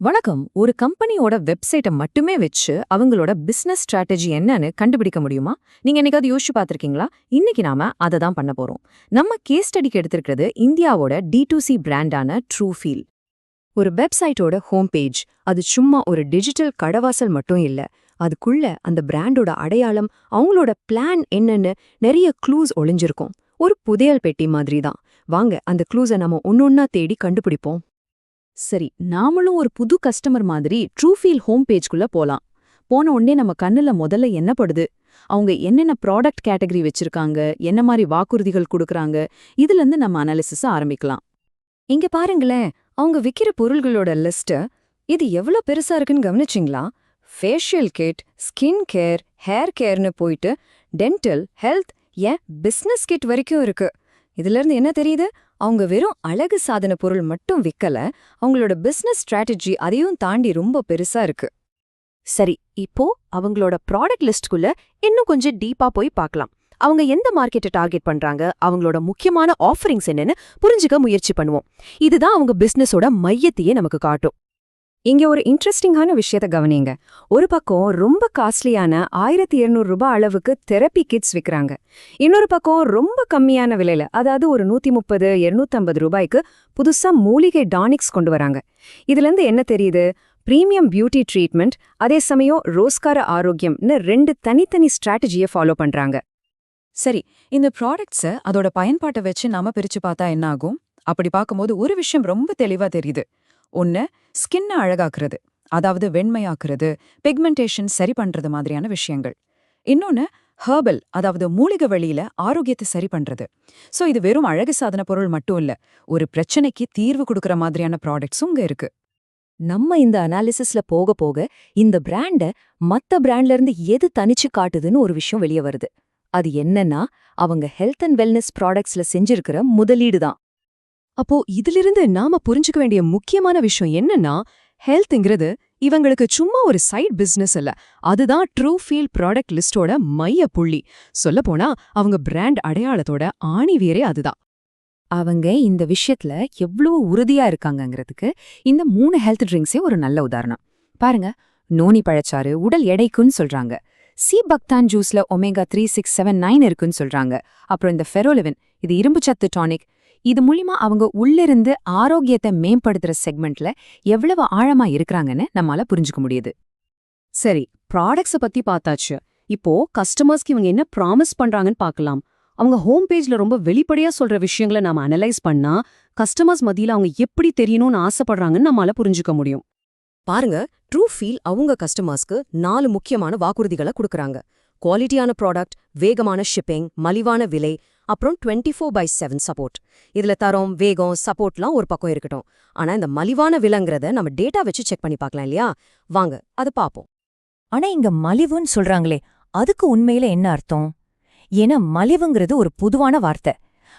வணக்கம். ஒரு கம்பெனியோட வெப்சைட்டை மட்டுமே வச்சு அவங்களோட பிசினஸ் ஸ்ட்ராட்டஜி என்னன்னு கண்டுபிடிக்க முடியுமா? நீங்க என்னைக்காவது யோசிச்சு பார்த்துருக்கீங்களா? இன்னைக்கு நாம அதை தான் பண்ண போறோம். நம்ம கேஸ் ஸ்டடிக்கு எடுத்திருக்கிறது இந்தியாவோட டி டு சி பிராண்டான ட்ரூஃபீல் ஒரு வெப்சைட்டோட ஹோம் பேஜ் அது சும்மா ஒரு டிஜிட்டல் கடவாசல் மட்டும் இல்ல. அதுக்குள்ள அந்த பிராண்டோட அடையாளம் அவங்களோட பிளான் என்னன்னு நிறைய க்ளூஸ் ஒளிஞ்சிருக்கும். ஒரு புதையல் பெட்டி மாதிரி தான் வாங்க அந்த க்ளூஸை நம்ம ஒன்னொன்னா தேடி கண்டுபிடிப்போம். சரி நாமளும் ஒரு புது கஸ்டமர் மாதிரி ட்ரூஃபீல் ஹோம் பேஜ்குள்ள போலாம். போன உடனே நம்ம கண்ணுல முதல்ல என்ன படுது? அவங்க என்னென்ன ப்ராடக்ட் கேட்டகரி வச்சிருக்காங்க? என்ன மாதிரி வாக்குறுதிகள் கொடுக்கறாங்க? இதுல இருந்து நம்ம அனாலிசிஸ் ஆரம்பிக்கலாம். இங்க பாருங்களேன் அவங்க விக்கிற பொருள்களோட லிஸ்ட் இது எவ்வளோ பெருசா இருக்குன்னு கவனிச்சிங்களா? Facial kit skin care hair கேர்னு போயிட்டு dental health and business kit வரைக்கும் இருக்கு. இதுல இருந்து என்ன தெரியுது? அவங்க வெறும் அழகு சாதன பொருள் மட்டும் விக்கல அவங்களோட பிசினஸ் ஸ்ட்ராட்டஜி அதையும் தாண்டி ரொம்ப பெருசா இருக்கு. சரி இப்போ அவங்களோட ப்ராடக்ட் லிஸ்ட்குள்ள இன்னும் கொஞ்சம் டீப்பா போய் பார்க்கலாம். அவங்க எந்த மார்க்கெட்டை டார்கெட் பண்றாங்க அவங்களோட முக்கியமான ஆஃபரிங்ஸ் என்னன்னு புரிஞ்சுக்க முயற்சி பண்ணுவோம். இதுதான் அவங்க பிசினஸோட மையத்தையே நமக்கு காட்டும். இங்க ஒரு இன்ட்ரெஸ்டிங்கான விஷயத்த கவனிங்க. ஒரு பக்கம் ரொம்ப காஸ்ட்லியான ஆயிரத்தி இருநூறு ரூபாய் அளவுக்கு தெரப்பி கிட்ஸ் விற்கிறாங்க இன்னொரு பக்கம் ரொம்ப கம்மியான விலையில அதாவது ஒரு நூத்தி முப்பது இருநூத்தம்பது ரூபாய்க்கு புதுசா மூலிகை டானிக்ஸ் கொண்டு வராங்க. இதுல இருந்து என்ன தெரியுது? பிரீமியம் பியூட்டி ட்ரீட்மெண்ட் அதே சமயம் ரோஸ்கார ஆரோக்கியம்னு ரெண்டு தனித்தனி ஸ்ட்ராட்டஜியை ஃபாலோ பண்றாங்க. சரி இந்த ப்ராடக்ட்ஸை அதோட பயன்பாட்டை வச்சு நாம பிரிச்சு பார்த்தா என்ன ஆகும்? அப்படி பார்க்கும்போது ஒரு விஷயம் ரொம்ப தெளிவா தெரியுது. ஒன்று ஸ்கின்னை அழகாக்குறது அதாவது வெண்மையாக்குறது பிக்மெண்டேஷன் சரி பண்றது மாதிரியான விஷயங்கள். இன்னொன்னு ஹெர்பல் அதாவது மூலிகை வழியில ஆரோக்கியத்தை சரி பண்றது. சோ இது வெறும் அழகு சாதன பொருள் மட்டும் இல்ல ஒரு பிரச்சனைக்கு தீர்வு கொடுக்கற மாதிரியான ப்ராடக்ட்ஸும் இங்க இருக்கு. நம்ம இந்த அனாலிசிஸ்ல போக போக இந்த பிராண்ட மத்த பிராண்ட்ல இருந்து எது தனிச்சு காட்டுதுன்னு ஒரு விஷயம் வெளியே வருது. அது என்னன்னா அவங்க ஹெல்த் அண்ட் வெல்னஸ் ப்ராடக்ட்ஸ்ல செஞ்சிருக்கிற முதலீடு தான் அப்போ இதிலிருந்து நாம புரிஞ்சுக்க வேண்டிய முக்கியமான விஷயம் என்னன்னா ஹெல்த்ங்கிறது இவங்களுக்கு சும்மா ஒரு சைட் பிசினஸ் இல்ல. அதுதான் ட்ரூ ஃபீல் ப்ராடக்ட் லிஸ்டோட மைய புள்ளி. சொல்லப்போனா அவங்க பிராண்ட் அடையாளத்தோட ஆணிவேரே அதுதான். அவங்க இந்த விஷயத்துல எவ்வளவு உறுதியா இருக்காங்கங்கிறதுக்கு இந்த மூணு ஹெல்த் ட்ரிங்க்ஸே ஒரு நல்ல உதாரணம். பாருங்க நோனி பழச்சாறு உடல் எடைக்குன்னு சொல்றாங்க. Sea buckthorn ஜூஸ்ல omega three six seven nine இருக்குன்னு சொல்றாங்க. அப்புறம் இந்த ஃபெரோலிவின் இது இரும்பு சத்து டானிக் இது மூலியமா அவங்க உள்ளிருந்து ஆரோக்கியத்தை மேம்படுத்துற செக்மெண்ட்ல எவ்வளவு ஆழமா இருக்கிறாங்கன்னு நம்மால புரிஞ்சுக்க முடியுது. சரி ப்ராடக்ட்ஸ பத்தி பார்த்தாச்சு. இப்போ கஸ்டமர்ஸ்க்கு இவங்க என்ன ப்ராமிஸ் பண்றாங்கன்னு பார்க்கலாம். அவங்க ஹோம் பேஜ்ல ரொம்ப வெளிப்படையா சொல்ற விஷயங்களை நாம அனலைஸ் பண்ணா கஸ்டமர்ஸ் மத்தியில அவங்க எப்படி தெரியணும்னு ஆசைப்படுறாங்கன்னு நம்மால புரிஞ்சுக்க முடியும். பாருங்க ட்ரூ ஃபீல் அவங்க கஸ்டமர்ஸ்க்கு நாலு முக்கியமான வாக்குறுதிகளை கொடுக்கறாங்க. குவாலிட்டியான ப்ராடக்ட் வேகமான ஷிப்பிங் மலிவான விலை அப்புறம் twenty four by seven support இதுல தரம் வேகம் சப்போர்ட்லாம் ஒரு பக்கம் இருக்கட்டும். ஆனா இந்த மலிவான விலங்குறத நம்ம டேட்டா வச்சு செக் பண்ணி பார்க்கலாம் இல்லையா? வாங்க அதை பார்ப்போம். ஆனா இங்க மலிவுன்னு சொல்றாங்களே அதுக்கு உண்மையில என்ன அர்த்தம்? ஏன்னா மலிவுங்கிறது ஒரு பொதுவான வார்த்தை.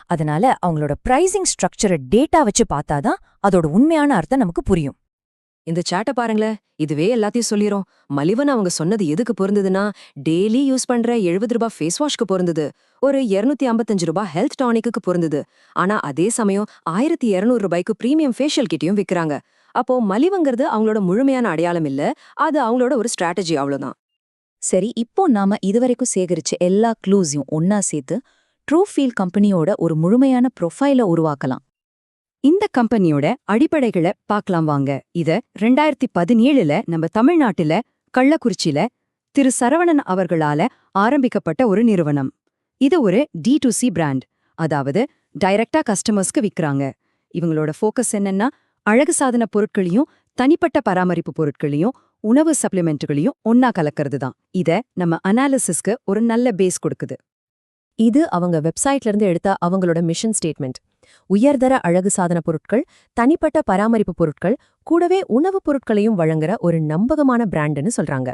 அதனால அவங்களோட ப்ரைசிங் ஸ்ட்ரக்சரை டேட்டா வச்சு பார்த்தாதான் அதோட உண்மையான அர்த்தம் நமக்கு புரியும். இந்த சேட்டை பாருங்களேன் இதுவே எல்லாத்தையும் சொல்லிரும். மலிவன் அவங்க சொன்னது எதுக்கு பொருந்ததுன்னா டெய்லி யூஸ் பண்ற எழுபது ரூபாய் ஃபேஸ் வாஷ்க்கு பொருந்தது. ஒரு இருநூத்தி ஐம்பத்தஞ்சு ரூபாய் ஹெல்த் டானிக்கு பொருந்தது. ஆனா அதே சமயம் ஆயிரத்தி இருநூறு ரூபாய்க்கு பிரீமியம் ஃபேஷியல் கிட்டையும் விற்கிறாங்க அப்போ மலிவுங்கிறது அவங்களோட முழுமையான அடையாளம் இல்ல அது அவங்களோட ஒரு ஸ்ட்ராட்டஜி அவ்வளவுதான். சரி இப்போ நாம இதுவரைக்கும் சேகரிச்ச எல்லா க்ளூஸையும் ஒன்னா சேர்த்து ட்ரூஃபீல் கம்பெனியோட ஒரு முழுமையான ப்ரொஃபைல உருவாக்கலாம். இந்த கம்பெனியோட அடிப்படைகளை பார்க்கலாம் வாங்க. இத ரெண்டாயிரத்தி பதினேழுல நம்ம தமிழ்நாட்டுல கள்ளக்குறிச்சியில திரு சரவணன் அவர்களால ஆரம்பிக்கப்பட்ட ஒரு நிறுவனம். இது ஒரு டி டு சி பிராண்ட் அதாவது டைரக்டா கஸ்டமர்ஸ்க்கு விற்கிறாங்க இவங்களோட ஃபோக்கஸ் என்னன்னா அழகு சாதன பொருட்களையும் தனிப்பட்ட பராமரிப்பு பொருட்களையும் உணவு சப்ளிமெண்ட்டுகளையும் ஒன்னா கலக்கிறது தான் இத நம்ம அனாலிசிஸ்க்கு ஒரு நல்ல பேஸ் கொடுக்குது. இது அவங்க வெப்சைட்ல இருந்து எடுத்த அவங்களோட மிஷன் ஸ்டேட்மெண்ட் உயர்தர அழகு சாதன பொருட்கள் தனிப்பட்ட பராமரிப்பு பொருட்கள் கூடவே உணவுப் பொருட்களையும் வழங்குற ஒரு நம்பகமான பிராண்டுன்னு சொல்றாங்க.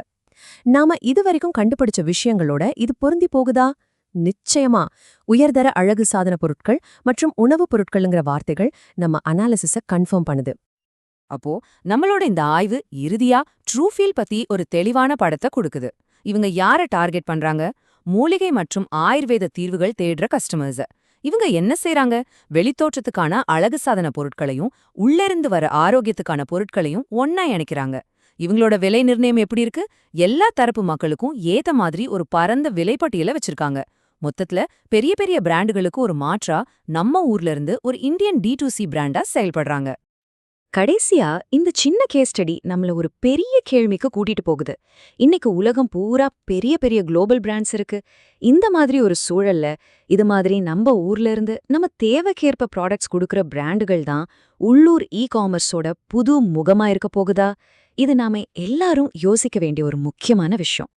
நாம இதுவரைக்கும் கண்டுபிடிச்ச விஷயங்களோட இது பொருந்தி போகுதா? நிச்சயமா. உயர்தர அழகு சாதன பொருட்கள் மற்றும் உணவுப் பொருட்கள்ங்கிற வார்த்தைகள் நம்ம அனாலிசிஸ கன்ஃபார்ம் பண்ணுது. அப்போ நம்மளோட இந்த ஆய்வு இறுதியா ட்ரூஃபீல் பத்தி ஒரு தெளிவான படத்தை கொடுக்குது. இவங்க யார டார்கெட் பண்றாங்க? மூலிகை மற்றும் ஆயுர்வேத தீர்வுகள் தேடுற கஸ்டமர்ஸ இவங்க என்ன செய்றாங்க? வெளித்தோற்றத்துக்கான அழகு சாதன பொருட்களையும் உள்ளிருந்து வர ஆரோக்கியத்துக்கான பொருட்களையும் ஒன்னா இணைக்கிறாங்க. இவங்களோட விலை நிர்ணயம் எப்படி இருக்கு? எல்லா தரப்பு மக்களுக்கும் ஏத்த மாதிரி ஒரு பரந்த விலைப்பட்டியல வச்சிருக்காங்க. மொத்தத்துல பெரிய பெரிய பிராண்டுகளுக்கு ஒரு மாற்றா நம்ம ஊர்ல இருந்து ஒரு இந்தியன் டி சி பிராண்டா செயல்படுறாங்க. கடைசியா இந்த சின்ன கேஸ் ஸ்டடி நம்மள ஒரு பெரிய கேள்விக்கு கூட்டிட்டு போகுது. இன்னைக்கு உலகம் பூரா பெரிய பெரிய குளோபல் பிராண்ட்ஸ் இருக்கு. இந்த மாதிரி ஒரு சூழல்ல இது மாதிரி நம்ம ஊர்ல இருந்து நம்ம தேவைக்கேற்ப ப்ராடக்ட்ஸ் கொடுக்கற பிராண்டுகள் தான் உள்ளூர் இ காமர்ஸோட புது முகமா இருக்க போகுதா? இது நாம எல்லாரும் யோசிக்க வேண்டிய ஒரு முக்கியமான விஷயம்.